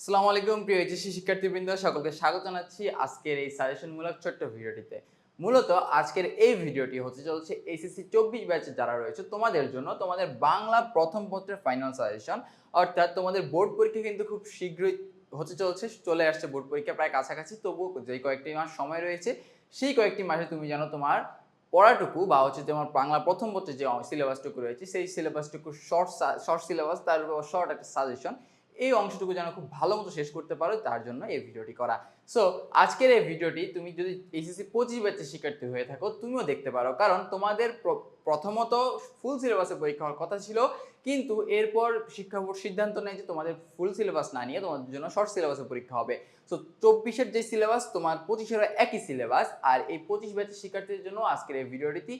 আসসালামু আলাইকুম, প্রিয় এইচএসসি শিক্ষার্থীবৃন্দ, সকলকে স্বাগত জানাচ্ছি আজকের এই সাজেশনমূলক ছোট্ট ভিডিওটিতে। মূলত আজকের এই ভিডিওটি হতে চলছে এইচএসসি চব্বিশ ব্যাচে যারা রয়েছে, তোমাদের জন্য তোমাদের বাংলা প্রথম পত্রের ফাইনাল সাজেশন অর্থাৎ তোমাদের বোর্ড পরীক্ষা কিন্তু খুব শীঘ্রই হতে চলছে, চলে আসছে বোর্ড পরীক্ষা প্রায় কাছাকাছি, তবুও যে কয়েকটি মাস সময় রয়েছে, সেই কয়েকটি মাসে তুমি জানো তোমার পড়াটুকু বা হচ্ছে তোমার বাংলা প্রথম পত্রে যে সিলেবাসটুকু রয়েছে, সেই সিলেবাসটুকু শর্ট শর্ট সিলেবাস তার শর্ট একটা সাজেশন এই অংশটুকু যেন খুব ভালো মতো শেষ করতে পারো, তার জন্য এই ভিডিওটি করা। সো আজকের এই ভিডিওটি তুমি যদি এইচএসসি পঁচিশ ব্যাচের শিক্ষার্থী হয়ে থাকো, তুমিও দেখতে পারো। কারণ তোমাদের প্রথমত ফুল সিলেবাসে পরীক্ষা হওয়ার কথা ছিল, কিন্তু এরপর শিক্ষা বোর্ড সিদ্ধান্ত নেয় যে তোমাদের ফুল সিলেবাস না নিয়ে তোমাদের জন্য শর্ট সিলেবাসে পরীক্ষা হবে। সো চব্বিশের যে সিলেবাস তোমার পঁচিশেরও একই সিলেবাস আর এই পঁচিশ ব্যাচের শিক্ষার্থীদের জন্য আজকের এই ভিডিওটি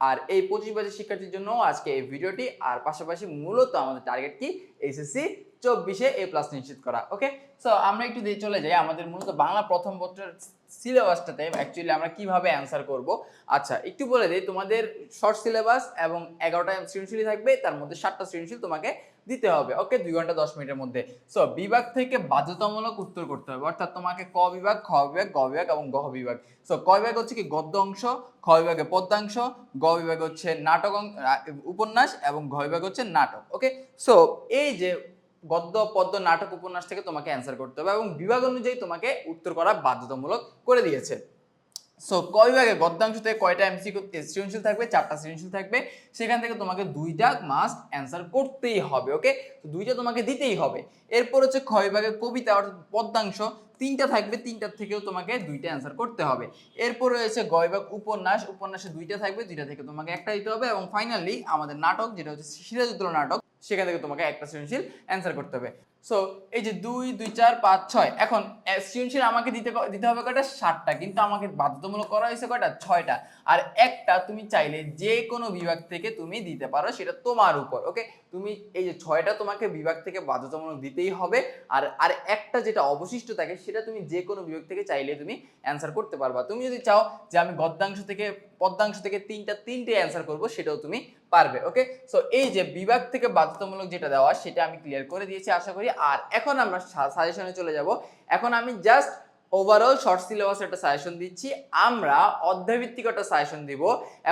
আর এই পঁচিশ বছর শিক্ষার্থীর জন্য আজকে এই ভিডিওটি, আর পাশাপাশি মূলত আমাদের টার্গেট কি? এসএসসি চব্বিশে এ প্লাস নিশ্চিত করা ওকে সো আমরা একটু দিয়ে চলে যাই, আমাদের মূলত বাংলা প্রথম পত্রের সিলেবাসটাতে অ্যাকচুয়ালি আমরা কীভাবে অ্যান্সার করব? আচ্ছা একটু বলে দিই, তোমাদের শর্ট সিলেবাস এবং এগারোটা সৃজনশীল থাকবে, তার মধ্যে সাতটা সৃজনশীল তোমাকে দিতে হবে। ওকে দুই ঘণ্টা, দশ মিনিটের মধ্যে। সো বিভাগ থেকে বাধ্যতামূলক উত্তর করতে হবে। অর্থাৎ তোমাকে ক বিভাগ, খ বিভাগ, গ বিভাগ এবং গহ বিভাগ। সো ক বিভাগ হচ্ছে কি গদ্য অংশ, খ বিভাগে পদ্যাংশ, গ বিভাগ হচ্ছে নাটক উপন্যাস এবং ঘ বিভাগ হচ্ছে নাটক। ওকে সো এই যে গদ্য, পদ্য, নাটক, উপন্যাস থেকে তোমাকে অ্যান্সার করতে হবে এবং বিভাগ অনুযায়ী তোমাকে উত্তর করা বাধ্যতামূলক করে দিয়েছে। সো ক বিভাগে গদ্যাংশ থেকে কয়টা এমসিকিউ সৃজনশীল থাকবে? চারটা সৃজনশীল থাকবে। সেখান থেকে তোমাকে দুইটা মাস্ট অ্যান্সার করতেই হবে ওকে তো দুইটা তোমাকে দিতেই হবে। এরপর হচ্ছে বিভাগে কবিতা, অর্থাৎ পদ্যাংশ। তিনটা থাকবে, তিনটার থেকেও তোমাকে দুইটা অ্যান্সার করতে হবে। এরপর রয়েছে গ বিভাগ উপন্যাস। উপন্যাসে দুইটা থাকবে, দুইটা থেকে তোমাকে একটা দিতে হবে এবং ফাইনালি আমাদের নাটক, যেটা হচ্ছে সিরাজউদ্দৌলা নাটক, সেখান থেকে তোমাকে একটা সৃজনশীল অ্যান্সার করতে হবে। সো এই যে দুই দুই, চার, পাঁচ, ছয়, এখন সৃজনশীল আমাকে দিতে দিতে হবে কয়টা? সাতটা। কিন্তু আমাকে বাধ্যতামূলক করা হয়েছে কয়টা? ছয়টা। আর একটা তুমি চাইলে যে কোনো বিভাগ থেকে তুমি দিতে পারো, সেটা তোমার উপর ওকে তুমি এই যে ছয়টা তোমাকে বিভাগ থেকে বাধ্যতামূলক দিতেই হবে। আর আর একটা যেটা অবশিষ্ট থাকে, সেটা তুমি যে কোনো বিভাগ থেকে চাইলে তুমি অ্যান্সার করতে পারবা। তুমি যদি চাও যে আমি গদ্যাংশ থেকে পদ্যাংশ থেকে তিনটা, তিনটে অ্যান্সার করব, সেটাও তুমি পারবে ওকে সো এই যে বিভাগ থেকে বাধ্যতামূলক যেটা দেওয়া, সেটা আমি ক্লিয়ার করে দিয়েছি, আশা করি। আর এখন আমরা সাজেশনে চলে যাব। এখন আমি জাস্ট ওভারঅল শর্ট সিলেবাস একটা সাজেশন দিচ্ছি। আমরা অধ্যায়ভিত্তিক একটা সাজেশন দিব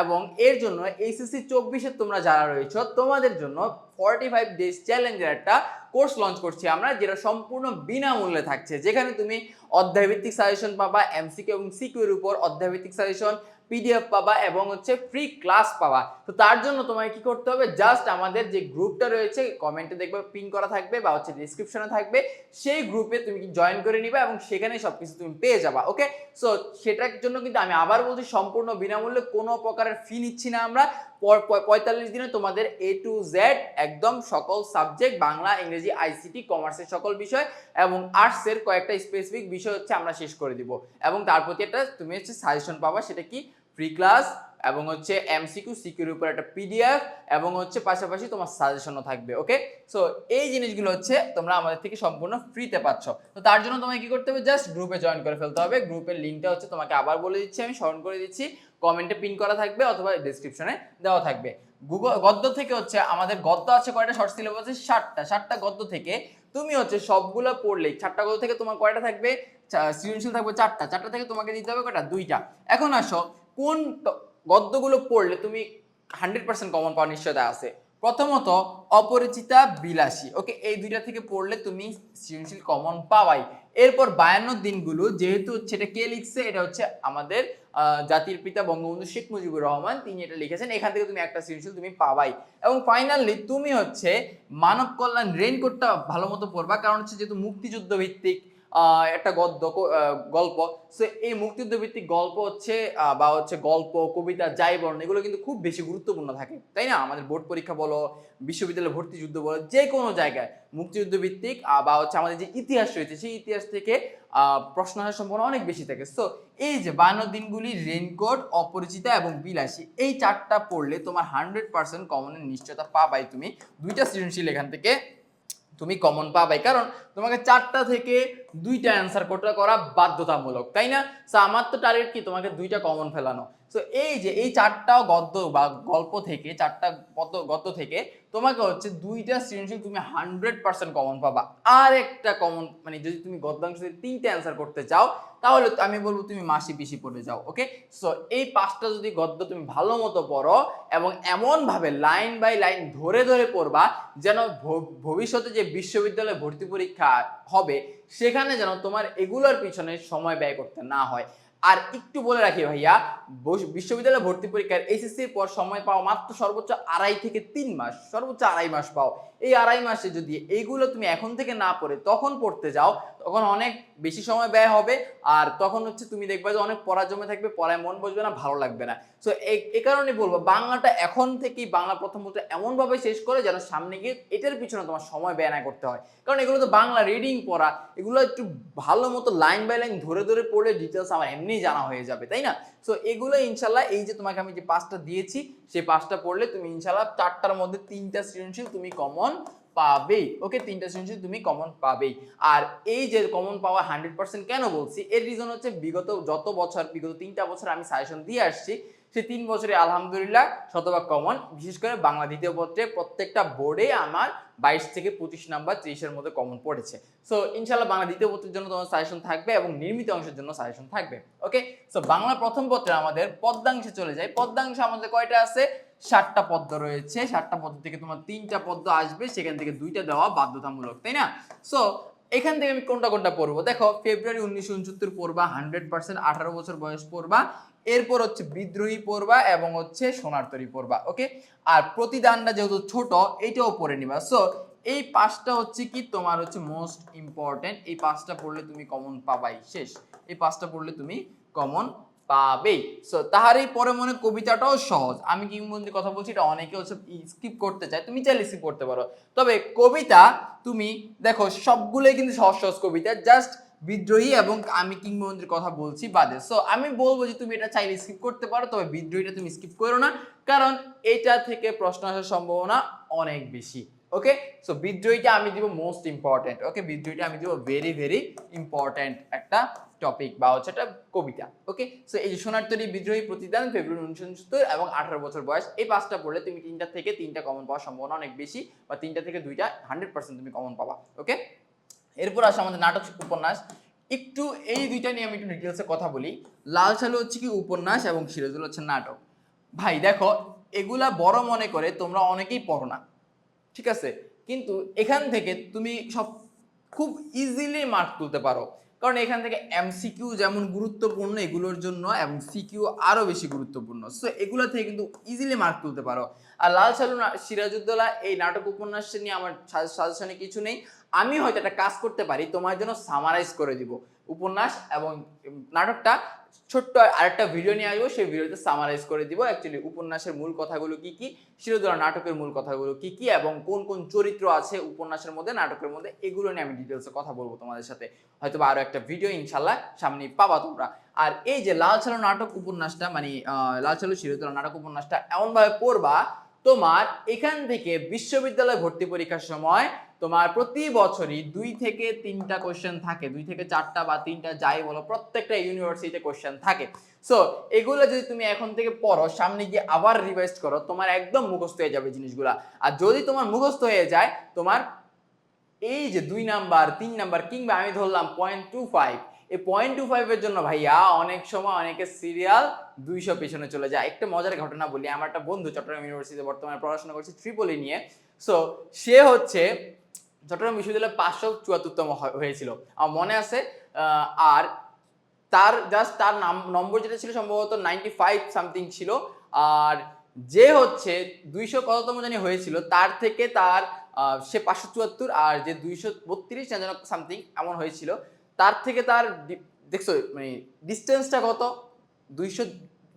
এবং এর জন্য এইচএসসি চব্বিশে তোমরা যারা রয়েছো, তোমাদের জন্য ফর্টি ফাইভ ডেজ চ্যালেঞ্জের একটা কোর্স লঞ্চ করছি আমরা, যেটা সম্পূর্ণ বিনামূল্যে থাকছে। যেখানে তুমি অধ্যায়ভিত্তিক সাজেশন পাবা এমসিকিউ এবং সিকিউর উপর অধ্যায়ভিত্তিক সাজেশন পিডিএফ পাবা এবং হচ্ছে ফ্রি ক্লাস পাবা। তো তার জন্য তোমাকে কি করতে হবে? জাস্ট আমাদের যে গ্রুপটা রয়েছে কমেন্টে দেখবে পিন করা থাকবে বা হচ্ছে ডিসক্রিপশনে থাকবে। সেই গ্রুপে তুমি জয়েন করে নিবে এবং সেখানে সবকিছু তুমি পেয়ে যাবা ওকে সো সেটার জন্য কিন্তু আমি আবার বলছি, সম্পূর্ণ বিনামূল্যে কোনো প্রকারের ফি নিচ্ছি না আমরা। পঁয়তাল্লিশ দিনে তোমাদের এ টু জেড একদম সকল সাবজেক্ট বাংলা, ইংরেজি আইসিটি কমার্সের সকল বিষয় এবং আর্টসের কয়েকটা স্পেসিফিক বিষয় হচ্ছে আমরা শেষ করে দিব। এবং তার প্রতি একটা তুমি হচ্ছে সাজেশন পাবা, সেটা কি? ফ্রি ক্লাস এবং হচ্ছে এমসিকিউ সিকিউর উপর একটা পিডিএফ এবং হচ্ছে পাশাপাশি তোমার সাজেশনও থাকবে ওকে সো এই জিনিসগুলো হচ্ছে তোমরা আমাদের থেকে সম্পূর্ণ ফ্রিতে পাচ্ছ। তো তার জন্য তোমাকে কি করতে হবে? জাস্ট গ্রুপে জয়েন করে ফেলতে হবে। গ্রুপের লিঙ্কটা হচ্ছে তোমাকে আবার বলে দিচ্ছি আমি, স্মরণ করে দিচ্ছি। কমেন্টে পিন করা থাকবে অথবা ডিসক্রিপশনে দেওয়া থাকবে। গুগল গদ্য থেকে হচ্ছে আমাদের গদ্য আছে কয়টা? শর্ট সিলেবাস আছে ষাটটা ষাটটা গদ্য থেকে তুমি হচ্ছে সবগুলো পড়লেই চারটা গদ্য থেকে তোমার কয়টা থাকবে? সৃজনশীল থাকবে চারটা। চারটা থেকে তোমাকে দিতে হবে কয়টা? দুইটা। এখন আসো কোন গদ্যগুলো পড়লে তুমি হান্ড্রেড পার্সেন্ট কমন পাওয়ার নিশ্চয়তা আছে? প্রথমত, অপরিচিতা বিলাসী। ওকে, এই দুইটা থেকে পড়লে তুমি সৃজনশীল কমন পাওয়াই। এরপর বায়ান্ন দিনগুলো, যেহেতু হচ্ছে এটা কে লিখছে, এটা হচ্ছে আমাদের জাতির পিতা বঙ্গবন্ধু শেখ মুজিবুর রহমান, তিনি এটা লিখেছেন, এখান থেকে তুমি একটা সৃজনশীল তুমি পাবাই এবং ফাইনালি তুমি হচ্ছে মানব কল্যাণ রেইনকোটটা ভালো মতো পড়বা, কারণ হচ্ছে যেহেতু মুক্তিযুদ্ধ ভিত্তিক একটা গদ্য গল্প। সো এই মুক্তিযুদ্ধ ভিত্তিক গল্প হচ্ছে বা হচ্ছে গল্প, কবিতা যাই বর্ণ এগুলো কিন্তু খুব বেশি গুরুত্বপূর্ণ থাকে, তাই না? আমাদের বোর্ড পরীক্ষা বলো, বিশ্ববিদ্যালয়ে ভর্তি যুদ্ধ বলো যে কোনো জায়গায় মুক্তিযুদ্ধ ভিত্তিক বা হচ্ছে আমাদের যে ইতিহাস রয়েছে, সেই ইতিহাস থেকে প্রশ্ন আসার সম্ভাবনা অনেক বেশি থাকে। সো এই যে বায়ান্ন দিনগুলি রেনকোট অপরিচিতা এবং বিলাসী, এই চারটা পড়লে তোমার হান্ড্রেড পার্সেন্ট কমনের নিশ্চয়তা পাবাই তুমি দুইটা সৃজনশীল এখান থেকে। তুমি কমন পাবাই। কারণ তোমাকে চারটা থেকে দুইটা অ্যান্সার করতে করা বাধ্যতামূলক, তাই না? আমার তো টার্গেট কি? তোমাকে দুইটা কমন ফেলানো। সো এই যে, এই চারটা গদ্য বা গল্প থেকে, চারটা পদ্য, গদ্য থেকে তোমাকে হচ্ছে দুইটা সৃজনশীল তুমি হান্ড্রেড পার্সেন্ট কমন পাবা। আর একটা কমন মানে যদি তুমি গদ্যাংশ তিনটে অ্যান্সার করতে চাও, তাহলে আমি বলব তুমি মাসি পিসি পড়ে যাও ওকে সো এই পাঁচটা যদি গদ্য তুমি ভালো মতো পড়ো এবং এমনভাবে লাইন বাই লাইন ধরে ধরে পড়বা, যেন ভবিষ্যতে যে বিশ্ববিদ্যালয়ে ভর্তি পরীক্ষা হবে, সেখানে যেন তোমার এগুলোর পিছনে সময় ব্যয় করতে না হয়। আর একটু বলে রাখি ভাইয়া বিশ্ববিদ্যালয় ভর্তি পরীক্ষার এসএসসির পর সময় পাও মাত্র সর্বোচ্চ আড়াই থেকে তিন মাস, সর্বোচ্চ আড়াই মাস পাও এই আড়াই মাসে যদি এইগুলো তুমি এখন থেকে না পড়ে, তখন পড়তে যাও, তখন অনেক বেশি সময় ব্যয় হবে, আর তখন হচ্ছে তুমি দেখবে যে অনেক পড়া জমে থাকবে, পড়ায় মন বসবে না, ভালো লাগবে না। সো এ কারণে বলব, বাংলাটা এখন থেকেই বাংলা প্রথম বলতে এমনভাবে শেষ করে যেন সামনে গিয়ে এটার পিছনে তোমার সময় ব্যয় না করতে হয়। কারণ এগুলো তো বাংলা রিডিং পড়া, এগুলো একটু ভালো মতো লাইন বাই লাইন ধরে ধরে পড়লে ডিটেলস আমার এমনি জানা হয়ে যাবে, তাই না? সো এগুলো ইনশাল্লাহ এই যে তোমাকে আমি যে পাঁচটা দিয়েছি সেই পাঁচটা পড়লে তুমি ইনশাল্লাহ চারটার মধ্যে তিনটা সৃজনশীল তুমি কমন পাবেই। ওকে তিনটা সৃজনশীল তুমি কমন পাবেই। আর এই যে কমন পাওয়া হান্ড্রেড পার্সেন্ট কেন বলছি? এর রিজন হচ্ছে বিগত যত বছর, বিগত তিনটা বছর আমি সাজেশন দিয়ে আসছি, সেই তিন বছরে আলহামদুলিল্লাহ শতভাগ কমন বিশেষ করে বাংলা দ্বিতীয় পত্রে প্রত্যেকটা বোর্ডে আমার বাইশ থেকে পঁচিশ নাম্বার ত্রিশের মধ্যে কমন পড়েছে। সো ইনশাল্লাহ বাংলা দ্বিতীয় পত্রের জন্য তোমার সাজেশন থাকবে এবং নির্মিত অংশের জন্য সাজেশন থাকবে। ওকে সো বাংলা প্রথম পত্রে আমাদের পদ্মাংশে চলে যায় পদ্মাংশে আমাদের কয়টা আছে? ষাটটা পদ্ম রয়েছে। ষাটটা পদ্ম থেকে তোমার তিনটা পদ্ম আসবে, সেখান থেকে দুইটা দেওয়া বাধ্যতামূলক, তাই না? সো এখান থেকে আমি কোনটা কোনটা পড়ব? দেখো ফেব্রুয়ারি উনিশশো উনসত্তর পড়বা হান্ড্রেড পার্সেন্ট আঠারো বছর বয়স পড়বা, এরপর হচ্ছে বিদ্রোহী পড়বা এবং হচ্ছে সোনার তরী পড়বা ওকে আর প্রতিদানটা যেহেতু ছোট এটাও পড়ে নিবা। সো এই পাঁচটা হচ্ছে কি? তোমার হচ্ছে মোস্ট ইম্পর্টেন্ট এই পাঁচটা পড়লে তুমি কমন পাবাই, শেষ। এই পাঁচটা পড়লে তুমি কমন পাবেই। সো তাহারই পরে মনে কবিতাটাও সহজ। আমি কিংবদন্তি কথা বলছি? এটা অনেকে হচ্ছে স্কিপ করতে চায়। তুমি চাইলে স্কিপ করতে পারো। তবে কবিতা তুমি দেখো, সবগুলোই কিন্তু সহজ সহজ কবিতা। জাস্ট বিদ্রোহী এবং আমি কিংবদন্তির কথা বলছি বাদে। সো আমি বলব যে তুমি এটা চাইলে স্কিপ করতে পারো, তবে বিদ্রোহীটা তুমি স্কিপ করো না। কারণ এটা থেকে প্রশ্ন আসার সম্ভাবনা অনেক বেশি। ওকে সো বিদ্রোহীটা আমি দিব মোস্ট ইম্পর্টেন্ট ওকে বিদ্রোহীটা আমি দিব ভেরি ভেরি ইম্পর্টেন্ট একটা টপিক বা হচ্ছে একটা কবিতা ওকে সো এই সোনার তরী বিদ্রোহী প্রতিদান ফেব্রুয়ারি উনিশশো উনসত্তর এবং আঠারো বছর বয়স, এই পাঁচটা পড়লে তুমি তিনটা থেকে তিনটা কমন পাওয়ার সম্ভাবনা অনেক বেশি বা তিনটা থেকে দুইটা হান্ড্রেড পার্সেন্ট তুমি কমন পাবা ওকে এরপর আসে আমাদের নাটক উপন্যাস। একটু এই দুইটা নিয়ে আমি একটু ডিটেলসে কথা বলি। লাল সালু হচ্ছে কি উপন্যাস এবং সিরাজুল হচ্ছে নাটক? ভাই, দেখো, এগুলা বড় মনে করে তোমরা অনেকেই পড়ো না। ঠিক আছে? কিন্তু এখান থেকে তুমি সব খুব ইজিলি মার্ক তুলতে পারো। কারণ এখান থেকে এমসিকিউ যেমন গুরুত্বপূর্ণ, এগুলোর জন্য এবং সিকিউ আরও বেশি গুরুত্বপূর্ণ। সো এগুলো থেকে কিন্তু ইজিলি মার্ক তুলতে পারো। আর লাল সালু সিরাজউদ্দৌলা এই নাটক উপন্যাস নিয়ে আমার সাজেশনে কিছু নেই। আমি হয়তো একটা কাজ করতে পারি, তোমার জন্য সামারাইজ করে দিব উপন্যাস এবং নাটকটা। ছোট্ট আরেকটা ভিডিও নিয়ে আসব, সেই ভিডিওতে সামারাইজ করে দিব। অ্যাকচুয়ালি উপন্যাসের মূল কথাগুলো কি কি? শিরোদরা নাটকের মূল কথাগুলো কি কি? এবং কোন কোন চরিত্র আছে উপন্যাসের মধ্যে, নাটকের মধ্যে? এগুলো নিয়ে আমি ডিটেলসে কথা বলব তোমাদের সাথে। হয়তো বা আরও একটা ভিডিও ইনশাল্লাহ সামনে পাবা তোমরা। আর এই যে লাল ছালো নাটক উপন্যাসটা মানে লাল ছালো শিরোদরা নাটক উপন্যাসটা এমনভাবে পড়বা তোমার এখান থেকে বিশ্ববিদ্যালয় ভর্তি পরীক্ষার সময় তোমার প্রতি বছরই দুই থেকে তিনটা কোশ্চেন থাকে। দুই থেকে চারটা বা তিনটা যাই বলো, প্রত্যেকটা ইউনিভার্সিটিতে কোশ্চেন থাকে। সো এগুলো যদি তুমি এখন থেকে পড়ো, সামনে গিয়ে আবার রিভাইজ করো, তোমার একদম মুখস্থ হয়ে যাবে জিনিসগুলা। আর যদি তোমার মুখস্থ হয়ে যায়, তোমার এই যে দুই নাম্বার তিন নাম্বার কিংবা আমি ধরলাম পয়েন্ট টু ফাইভ এই পয়েন্ট টু ফাইভের জন্য ভাইয়া অনেক সময় অনেকে সিরিয়াল দুইশো পেছনে চলে যায়। একটা মজার ঘটনা বলি। আমার একটা বন্ধু চট্টগ্রাম ইউনিভার্সিটিতে বর্তমানে পড়াশোনা করছে ট্রিপলি নিয়ে। সো সে হচ্ছে চট্টগ্রাম বিশ্ববিদ্যালয়ে পাঁচশো চুয়াত্তরতম হয়েছিল। আমার মনে আছে আর তার জাস্ট তার নাম, নম্বর যেটা ছিল সম্ভবত নাইনটি ফাইভ সামথিং ছিল। আর যে হচ্ছে দুইশো কততম জানি হয়েছিল, তার থেকে তার সে পাঁচশো চুয়াত্তর আর যে দুইশো বত্রিশ সামথিং এমন হয়েছিল। তার থেকে তার দেখছ মানে ডিস্টেন্সটা কত? দুইশো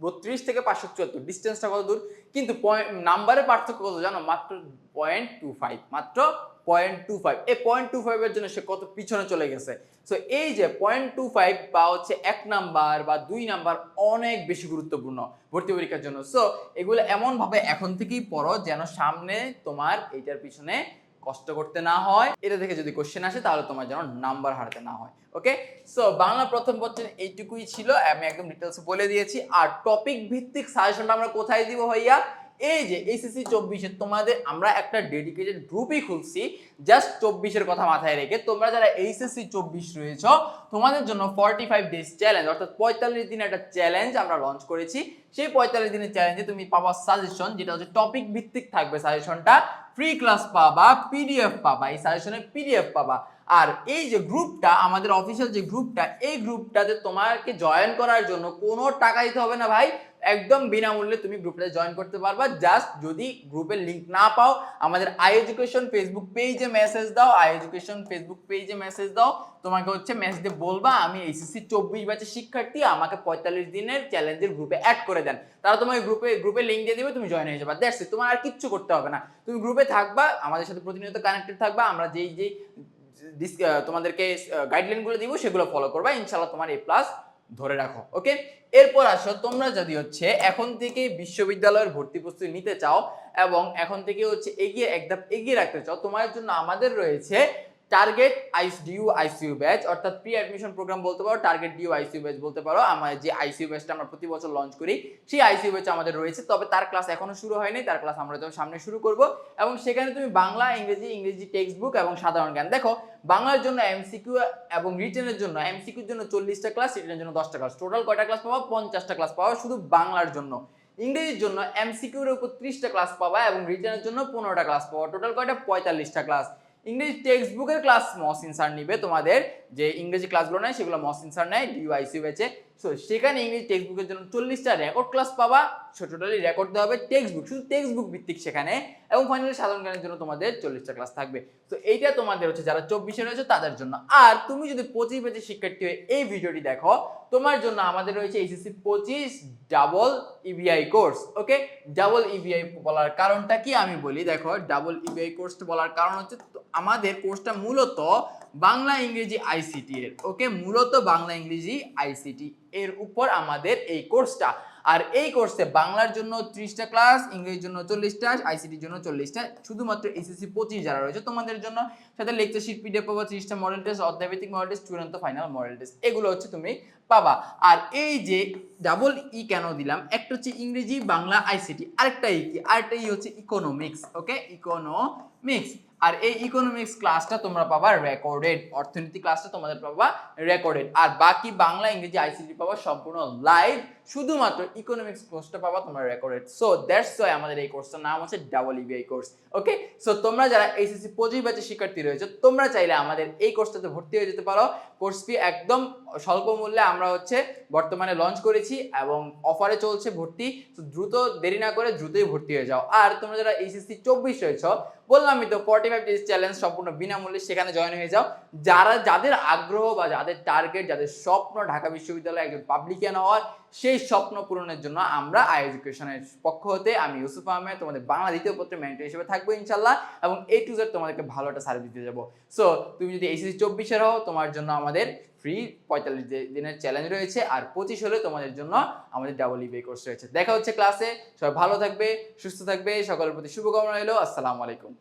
বত্রিশ থেকে পাঁচশো চুয়াত্তর। ডিস্টেন্সটা কত দূর? কিন্তু পয়েন্ট নাম্বারের পার্থক্য কত জানো? মাত্র পয়েন্ট টু ফাইভ মাত্র পয়েন্ট টু ফাইভ এই পয়েন্ট টু ফাইভের জন্য সে কত পিছনে চলে গেছে? সো এই যে পয়েন্ট টু ফাইভ বা হচ্ছে এক নাম্বার বা দুই নাম্বার অনেক বেশি গুরুত্বপূর্ণ ভর্তি পরীক্ষার জন্য। সো এগুলো এমনভাবে এখন থেকেই পড়ো যেন সামনে তোমার এইটার পিছনে কষ্ট করতে না হয়, এটা থেকে যদি কোশ্চেন আসে তাহলে তোমার যেন নাম্বার হারাতে না হয় ওকে সো বাংলা প্রথম পত্রের এইটুকুই ছিল, আমি একদম ডিটেলস বলে দিয়েছি। আর টপিক ভিত্তিক সাজেশনটা আমরা কোথায় দিব ভাইয়া? এই যে এইচএসসি চব্বিশে তোমাদের আমরা একটা ডেডিকেটেড গ্রুপই খুলছি জাস্ট চব্বিশের কথা মাথায় রেখে। তোমরা যারা এইচএসসি চব্বিশ রয়েছ, তোমাদের জন্য ফর্টি ফাইভ ডেজ চ্যালেঞ্জ অর্থাৎ পঁয়তাল্লিশ দিনের একটা চ্যালেঞ্জ আমরা লঞ্চ করেছি। সেই পঁয়তাল্লিশ দিনের চ্যালেঞ্জে তুমি পাবা সাজেশন যেটা হচ্ছে টপিক ভিত্তিক থাকবে সাজেশনটা ফ্রি ক্লাস পাবা পিডিএফ পাবা, এই সাজেশনের পিডিএফ পাবা। আর এই যে গ্রুপটা, আমাদের অফিসিয়াল যে গ্রুপটা, এই গ্রুপটাতে তোমাকে জয়েন করার জন্য কোনো টাকা দিতে হবে না ভাই। একদম বিনামূল্যে তুমি গ্রুপটাতে জয়েন করতে পারবা। জাস্ট যদি গ্রুপের লিঙ্ক না পাও, আমাদের আই এডুকেশন ফেসবুক পেজে মেসেজ দাও। আই এডুকেশন ফেসবুক পেজে মেসেজ দাও। তোমাকে হচ্ছে মেসেজ দিয়ে বলবা, আমি এইচএসসি চব্বিশ ব্যাচের শিক্ষার্থী, আমাকে পঁয়তাল্লিশ দিনের চ্যালেঞ্জের গ্রুপে অ্যাড করে দেন। তারা তোমাকে গ্রুপে গ্রুপে লিঙ্ক দিয়ে দেবে, তুমি জয়েন হয়ে যাবে। ইট তোমার আর কিচ্ছু করতে হবে না। তুমি গ্রুপে থাকবা, আমাদের সাথে প্রতিনিয়ত কানেক্টেড থাকবা। আমরা যেই যেই তোমাদেরকে গাইডলাইনগুলো দিব, সেগুলো ফলো করবা ইনশাল্লাহ তোমার এ প্লাস ধরে রাখো ওকে এরপর আসো, তোমরা যদি হচ্ছে এখন থেকে বিশ্ববিদ্যালয়ের ভর্তি প্রস্তুতি নিতে চাও এবং এখন থেকে হচ্ছে এগিয়ে, একদম এগিয়ে রাখতে চাও, তোমার জন্য আমাদের রয়েছে টার্গেট আইস ডিউ আইসিইউ ব্যাচ অর্থাৎ প্রি অ্যাডমিশন প্রোগ্রাম বলতে পারো টার্গেট ডিউ আইসিইউ ব্যাচ বলতে পারো। আমার যে আইসিইউ ব্যাচটা আমরা প্রতি বছর লঞ্চ করি, সেই আইসিইউ ব্যাচ আমাদের রয়েছে। তবে তার ক্লাস এখনও শুরু হয়নি, তার ক্লাস আমরা যখন সামনে শুরু করব। এবং সেখানে তুমি বাংলা, ইংরেজি ইংরেজি টেক্সট বুক এবং সাধারণ জ্ঞান। দেখো, বাংলার জন্য এমসিকিউ এবং রিটেনের জন্য এমসিকিউর জন্য চল্লিশটা ক্লাস রিটেনের জন্য দশটা ক্লাস টোটাল কয়টা ক্লাস পাওয়া পঞ্চাশটা ক্লাস পাওয়া শুধু বাংলার জন্য। ইংরেজির জন্য এমসিকিউর উপর ত্রিশটা ক্লাস পাবা এবং রিটেনের জন্য পনেরোটা ক্লাস পাওয়া টোটাল কয়টা? পঁয়তাল্লিশটা ক্লাস ইংরেজি টেক্সট বুকের ক্লাস মহসিন স্যার নিবে তোমাদের। যে ইংরেজি ক্লাসগুলো নেয়, সেগুলো মহসিন স্যার নেয় ডিউআইসি ব্যাচে সো সেখানে ইংরেজি টেক্সট বুকের জন্য চল্লিশটা রেকর্ড ক্লাস পাবা। টোটালি রেকর্ড দেওয়া হবে টেক্সট বুক শুধু টেক্সট বুক ভিত্তিক সেখানে। এবং ফাইনালি সাধারণ জ্ঞানের জন্য তোমাদের চল্লিশটা ক্লাস থাকবে। তো এইটা তোমাদের হচ্ছে যারা চব্বিশে রয়েছে তাদের জন্য। আর তুমি যদি পঁচিশ ব্যাচের শিক্ষার্থী হয়ে এই ভিডিওটি দেখো, তোমার জন্য আমাদের রয়েছে এইচএসসি পঁচিশ double EBI course okay double EBI বলার কারণটা কি আমি বলি? দেখো ডাবল ইবিআই কোর্সটা বলার কারণ হচ্ছে, আমাদের কোর্সটা মূলত বাংলা ইংরেজি আইসিটি এর ওকে মূলত বাংলা ইংরেজি আইসিটি এর উপর আমাদের এই কোর্সটা আর এই কোর্সে বাংলার জন্য ত্রিশটা ক্লাস ইংরেজির জন্য চল্লিশটা আইসিটির জন্য চল্লিশটা, শুধুমাত্র এসএসসি পঁচিশ যারা রয়েছে তোমাদের জন্য। সাথে লেকচার শিট পিডিএফ পাবা ত্রিশটা মডেল টেস্ট অধ্যায়ভিত্তিক মডেল টেস্ট চূড়ান্ত ফাইনাল মডেল টেস্ট এগুলো হচ্ছে তুমি পাবা। আর এই যে ডাবল ই কেন দিলাম? একটা হচ্ছে ইংরেজি, বাংলা আইসিটি আরেকটা ই কি? আরেকটা ই হচ্ছে ইকোনমিক্স ওকে ইকোনমিক্স আর এই ইকোনমিক্স ক্লাসটা তোমরা পাবা রেকর্ডেড অর্থনীতি ক্লাসটা তোমাদের পাবা রেকর্ডেড আর বাকি বাংলা, ইংরেজি আইসিটি পাবা সম্পূর্ণ লাইভ শুধুমাত্র ইকোনমিক্স কোর্সটা পাবা, তোমরা রেকর্ডেড সো দ্যাটস ওয়াই আমাদের এই কোর্সটার নাম হচ্ছে double EBI course okay so তোমরা যারা এইচএসসি পঁচিশ ব্যাচের শিক্ষার্থী রয়েছে, তোমরা চাইলে আমাদের এই কোর্সটাতে ভর্তি হয়ে যেতে পারো। কোর্স ফি একদম স্বল্প মূল্যে আমরা হচ্ছে বর্তমানে লঞ্চ করেছি এবং অফারে চলছে ভর্তি। দ্রুত দেরি না করে দ্রুতই ভর্তি হয়ে যাও। আর তোমরা যারা এইচএসসি চব্বিশ রয়েছ বললামই তো ফর্টি ফাইভ ডেজ চ্যালেঞ্জ সম্পূর্ণ বিনামূল্যে সেখানে জয়েন হয়ে যাও। যারা, যাদের আগ্রহ বা যাদের টার্গেট যাদের স্বপ্ন ঢাকা বিশ্ববিদ্যালয়ে একজন পাবলিকিয়ান হওয়ার, সেই স্বপ্ন পূরণের জন্য আমরা আই এডুকেশনের পক্ষ হতে আমি ইউসুফ আহমেদ, তোমাদের বাংলা দ্বিতীয় পত্রের মেন্টর হিসেবে থাকব ইনশাল্লাহ এবং এ টু জেড তোমাদেরকে ভালো একটা সার্ভিস দিতে যাব। সো তুমি যদি এইচএসসি চব্বিশের হও, তোমার জন্য আমাদের ফ্রি পঁয়তাল্লিশ দিনের চ্যালেঞ্জ রয়েছে আর পঁচিশ হলে তোমাদের জন্য আমাদের ডাবল ইবে কোর্স রয়েছে। দেখা হচ্ছে ক্লাসে সবাই ভালো থাকবে, সুস্থ থাকবে, সকলের প্রতি শুভকামনা রইল। আসসালামু আলাইকুম।